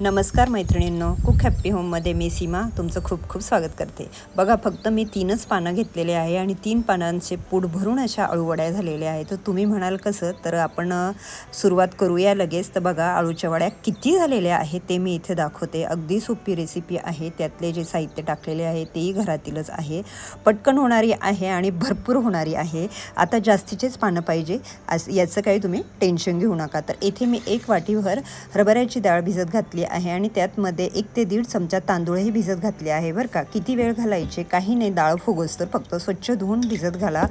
नमस्कार मैत्रिणींनो cook happy होममध्ये मी सीमा तुमचं खूप खूप स्वागत करते. बघा फक्त मी तीनच पानं घेतलेले आहे आणि तीन पानांचे पूड भरून अशा अळूवड्या झालेल्या आहेत. तर तुम्ही म्हणाल कसं? तर आपण सुरुवात करूया लगेच. तर बघा अळूच्या वड्या किती झालेल्या आहेत ते मी इथे दाखवते. अगदी सोपी रेसिपी आहे. त्यातले जे साहित्य टाकलेले आहे तेही घरातीलच आहे. पटकन होणारी आहे आणि भरपूर होणारी आहे. आता जास्तीचेच पानं पाहिजे. असं याचं काही तुम्ही टेन्शन घेऊ नका. तर इथे मी एक वाटीभर हरभऱ्याची डाळ भिजत घातली आहे आणि त्यातमध्ये एक ते दीड चमचा तांदूळही भिजत घातले आहे बरं का? किती वेळ घालायचे? काही नाही डाळ फुगोस तर फक्त स्वच्छ धुवून भिजत घाला.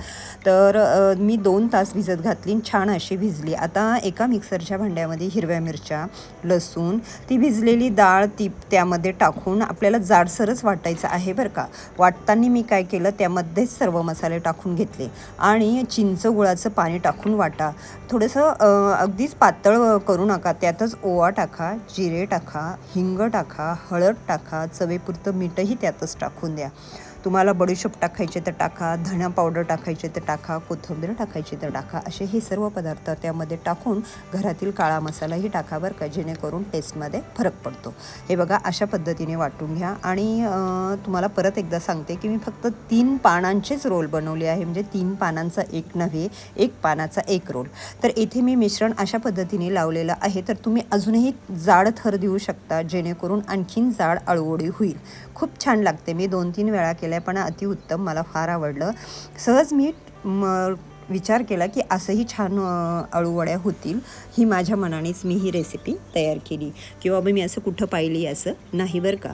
तर मी दोन तास भिजत घातली आणि छान अशी भिजली. आता एका मिक्सरच्या भांड्यामध्ये हिरव्या मिरच्या लसूण ती भिजलेली डाळ ती त्यामध्ये टाकून आपल्याला जाडसरच वाटायचं आहे बरं का? वाटताना मी काय केलं त्यामध्येच सर्व मसाले टाकून घेतले आणि चिंच गुळाचं पाणी टाकून वाटा. थोडंसं अगदीच पातळ करू नका त्यातच ओवा टाका जिरे टाका. टाका हिंग टाका हळद टाका चवेपुरतं मीठही त्यातच टाकून द्या. तुम्हाला बडीशोप टाकायचे तर टाका धणा पावडर टाकायचे तर टाका कोथिंबीर टाकायची तर टाका असे हे सर्व पदार्थ त्यामध्ये टाकून घरातील काळा मसालाही टाका बरं का जेणेकरून टेस्टमध्ये फरक पडतो. हे बघा अशा पद्धतीने वाटून घ्या. आणि तुम्हाला परत एकदा सांगते की मी फक्त तीन पानांचेच रोल बनवले आहे. म्हणजे तीन पानांचा एक नव्हे एक पानाचा एक रोल. तर इथे मी मिश्रण अशा पद्धतीने लावलेलं आहे. तर तुम्ही अजूनही जाड थर देऊ शकता जेणेकरून आणखीन जाड अळवडी होईल. खूप छान लागते. मी दोन तीन वेळा केल्या पण अतिउत्तम मला फार आवडलं. सहज मी म विचार केला की असंही छान अळूवड्या होतील. ही माझ्या मनानेच मी ही रेसिपी तयार केली. किंवा बाबा मी असं कुठं पाहिली असं नाही बरं का.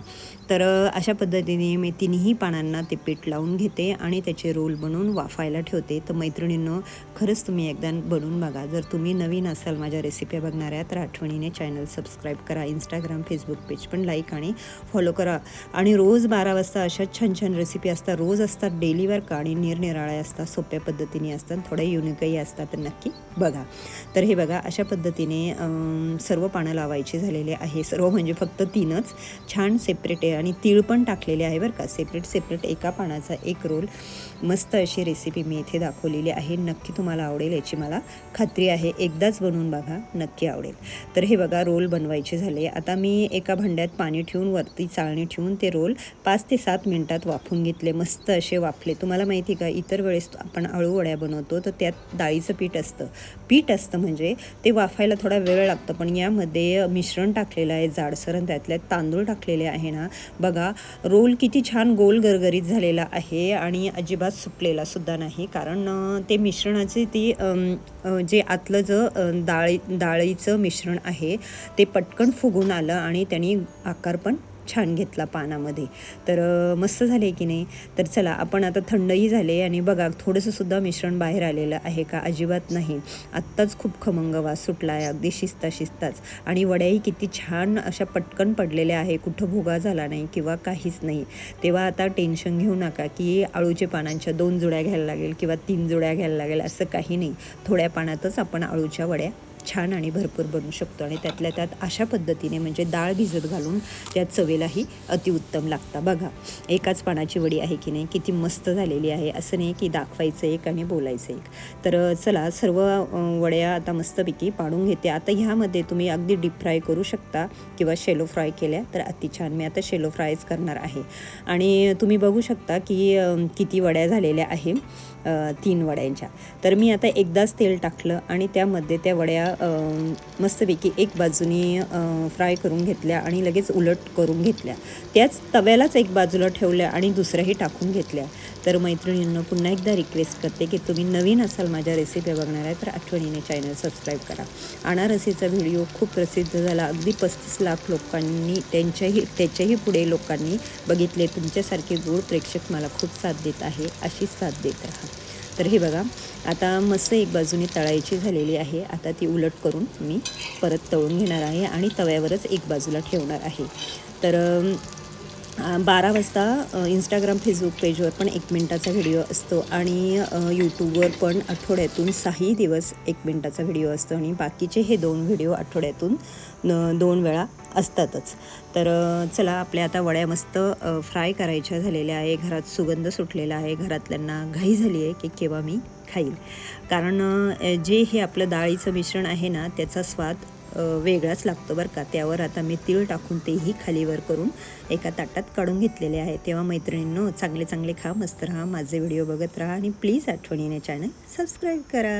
तर अशा पद्धतीने मी तिन्ही पानांना ते पीठ लावून घेते आणि त्याचे रोल बनवून वाफायला ठेवते. तर मैत्रिणींनो खरंच तुम्ही एकदा बनवून बघा. जर तुम्ही नवीन असाल माझ्या रेसिप्या बघणाऱ्या तर आठवणीने चॅनल सबस्क्राईब करा. इंस्टाग्राम फेसबुक पेज पण लाईक आणि फॉलो करा. आणि रोज बारा वाजता अशा छान छान रेसिपी असतात. रोज असतात डेलीवर का. आणि निरनिराळ्या असतात सोप्या पद्धतीने असतात. थोड्या युनिकही असतात तर नक्की. बघा. तर हे बघा अशा पद्धतीने सर्व पानं लावायची झालेले आहे. सर्व म्हणजे फक्त तीनच. छान सेपरेट आहे आणि तीळ पण टाकलेले आहे बरं का. सेपरेट सेपरेट एका पानाचा एक रोल मस्त अशी रेसिपी मी इथे दाखवलेली आहे. नक्की तुम्हाला आवडेल याची मला खात्री आहे. एकदाच बनवून बघा नक्की आवडेल. तर हे बघा रोल बनवायचे झाले. आता मी एका भांड्यात पाणी ठेवून वरती चाळणी ठेवून ते रोल पाच ते सात मिनटात वाफून घेतले. मस्त असे वाफले. तुम्हाला माहिती का इतर वेळेस आपण अळू वड्या बनवतो तर त्यात डाळीचं पीठ असतं. पीठ असतं म्हणजे ते वाफायला थोडा वेळ लागतं पण यामध्ये मिश्रण टाकलेलं आहे जाडसर आणि त्यातल्या तांदूळ टाकलेले आहे ना. बघा रोल किती छान गोल गरगरीत झालेला आहे आणि अजिबात सुटलेला सुद्धा नाही. कारण ते मिश्रणाचे ती जे आतलं ज डाळी डाळीचं मिश्रण आहे ते पटकन फुगून आलं आणि त्यांनी आकार पण छान घेतला पानामध्ये. तर मस्त झाले की नाही? तर चला आपण आता थंडही झाले आणि बघा थोडंसंसुद्धा मिश्रण बाहेर आलेलं आहे का? अजिबात नाही. आत्ताच खूप खमंग वास सुटला आहे अगदी शिस्ता शिस्ताच. आणि वड्याही किती छान अशा पटकन पडलेल्या आहे. कुठं भोगा झाला नाही किंवा काहीच नाही. तेव्हा आता टेन्शन घेऊ नका की आळूच्या पानांच्या दोन जुड्या घ्यायला लागेल किंवा तीन जुड्या घ्यायला लागेल असं काही नाही. थोड्या पाण्यातच आपण आळूच्या वड्या छान आणि भरपूर बनू शकतो आणि त्यातल्या त्यात अशा पद्धतीने म्हणजे डाळ भिजत घालून त्या चवेलाही अतिउत्तम लागतं. बघा एकाच पानाची वडी आहे की नाही? किती मस्त झालेली आहे. असं नाही की दाखवायचं एक आणि बोलायचं एक. तर चला सर्व वड्या आता मस्तपैकी पाडून घेते. आता ह्यामध्ये तुम्ही अगदी डीप फ्राय करू शकता किंवा शेलो फ्राय केल्या तर अति छान. मी आता शेलो फ्रायच करणार आहे. आणि तुम्ही बघू शकता की किती वड्या झालेल्या आहे तीन वड्यांच्या. तर मी आता एकदाच तेल टाकलं आणि त्यामध्ये त्या वड्या मस्तपैकी एक बाजूनी फ्राय करून घेतल्या आणि लगेच उलट करून घेतल्या. त्याच तव्यालाच एक बाजूला ठेवल्या आणि दुसऱ्याही टाकून घेतल्या. तर मैत्रिणींना पुन्हा एकदा रिक्वेस्ट करते की तुम्ही नवीन असाल माझ्या रेसिपी बघणार आहे तर आठवणीने चॅनल सबस्क्राईब करा. अनारसीचा व्हिडिओ खूप प्रसिद्ध झाला. अगदी पस्तीस लाख लोकांनी त्यांच्याही त्याच्याही पुढे लोकांनी बघितले. तुमच्यासारखे गोड प्रेक्षक मला खूप साथ देत आहे. अशीच साथ देत राहा. तर हे बघा आता मस्त एक बाजूने तळायची झालेली आहे. आता ती उलट करून मी परत तळून घेणार आहे आणि तव्यावरच एक बाजूला ठेवणार आहे. तर बारा वाजता इंस्टाग्राम फेसबुक पेजवर पण एक मिनटाचा व्हिडिओ असतो आणि यूट्यूबवर पण आठवड्यातून सहाही दिवस एक मिनटाचा व्हिडिओ असतो आणि बाकीचे हे दोन व्हिडिओ आठवड्यातून न- दोन वेळा असतातच. तर चला आपल्या आता वड्या मस्त फ्राय करायच्या झालेल्या आहे घरात सुगंध सुटलेला आहे घरातल्यांना घाई झाली आहे की केव्हा मी खाईल. कारण जे हे आपलं डाळीचं मिश्रण आहे ना त्याचा स्वाद वेगळाच लागतो बरं का. त्यावर आता मी तीळ टाकून तेही खालीवर करून एका ताटात काढून घेतलेले आहे. तेव्हा मैत्रिणींनो चांगले चांगले खा मस्त राहा माझे व्हिडिओ बघत राहा आणि प्लीज आठवणीने चॅनल सबस्क्राईब करा.